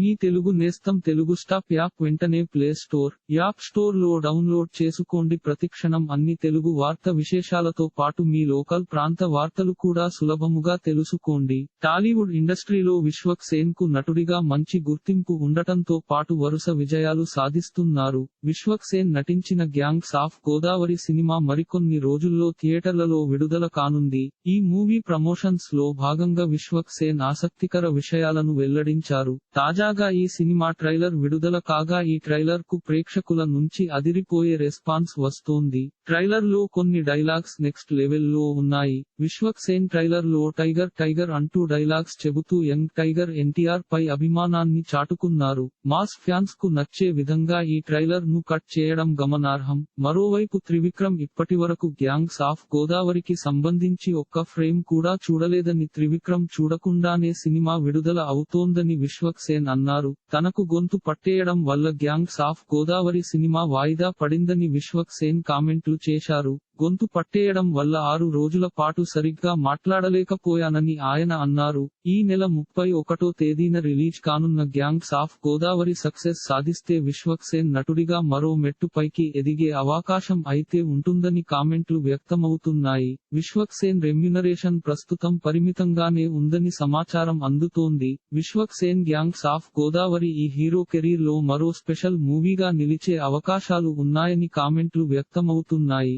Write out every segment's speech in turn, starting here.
మీ తెలుగు నేస్తం Telugu stop app వెంటనే play store app స్టోర్లో డౌన్లోడ్ చేసుకోండి. ప్రతిక్షణం అన్ని తెలుగు వార్త విశేషాలతో పాటు మీ లోకల్ ప్రాంత వార్తలు కూడా సులభముగా తెలుసుకోండి. టాలీవుడ్ ఇండస్ట్రీలో విశ్వక్ సేన్కు నటుడిగా మంచి గుర్తింపు ఉండటంతో పాటు వరుస విజయాలు సాధిస్తున్నారు. విశ్వక్ సేన్ నటించిన గ్యాంగ్స్ ఆఫ్ గోదావరి సినిమా మరికొన్ని రోజుల్లో థియేటర్లలో విడుదల కానుంది. ఈ మూవీ ప్రమోషన్స్లో భాగంగా విశ్వక్ సేన్ ఆసక్తికర విషయాలను వెల్లడించారు. తాజా తాజాగా ఈ సినిమా ట్రైలర్ విడుదల కాగా ఈ ట్రైలర్కు ప్రేక్షకుల నుంచి అదిరిపోయే రెస్పాన్స్ వస్తోంది. ట్రైలర్లో కొన్ని డైలాగ్స్ నెక్స్ట్ లెవెల్లో ఉన్నాయి. విశ్వక్ సేన్ ట్రైలర్లో టైగర్ టైగర్ అంటూ డైలాగ్స్ చెబుతూ యంగ్ టైగర్ ఎన్టీఆర్ పై అభిమానాన్ని చాటుకున్నారు. మాస్ ఫ్యాన్స్కు నచ్చే విధంగా ఈ ట్రైలర్ను కట్ చేయడం గమనార్హం. మరోవైపు త్రివిక్రమ్ ఇప్పటివరకు గ్యాంగ్స్ ఆఫ్ గోదావరికి సంబంధించి ఒక్క ఫ్రేమ్ కూడా చూడలేదని త్రివిక్రమ్ చూడకుండానే సినిమా విడుదల అవుతోందని విశ్వక్ సేన్ అన్నారు. తనకు గొంతు పట్టేయడం వల్ల గ్యాంగ్స్ ఆఫ్ గోదావరి సినిమా వాయిదా పడిందని విశ్వక్ సేన్ కామెంట్లు చేశారు. గొంతు పట్టేయడం వల్ల ఆరు రోజుల పాటు సరిగ్గా మాట్లాడలేకపోయానని ఆయన అన్నారు. ఈ నెల ముప్పై ఒకటో తేదీన రిలీజ్ కానున్న గ్యాంగ్స్ ఆఫ్ గోదావరి సక్సెస్ సాధిస్తే విశ్వక్సేన్ నటుడిగా మరో మెట్టు పైకి ఎదిగే అవకాశం అయితే ఉంటుందని కామెంట్లు వ్యక్తమవుతున్నాయి. విశ్వక్సేన్ రెమ్యునరేషన్ ప్రస్తుతం పరిమితంగానే ఉందని సమాచారం అందుతోంది. విశ్వక్సేన్ గ్యాంగ్స్ ఆఫ్ గోదావరి ఈ హీరో కెరీర్లో మరో స్పెషల్ మూవీగా నిలిచే అవకాశాలు ఉన్నాయని కామెంట్లు వ్యక్తమవుతున్నాయి.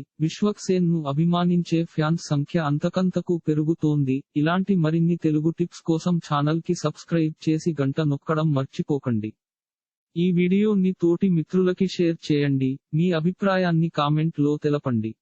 విశ్వక్ సేన్ను అభిమానించే ఫ్యాన్స్ సంఖ్య అంతకంతకు పెరుగుతోంది. ఇలాంటి మరిన్ని తెలుగు టిప్స్ కోసం ఛానల్కి సబ్స్క్రైబ్ చేసి గంట నొక్కడం మర్చిపోకండి. ఈ వీడియోని తోటి మిత్రులకి షేర్ చేయండి. మీ అభిప్రాయాన్ని కామెంట్లో తెలపండి.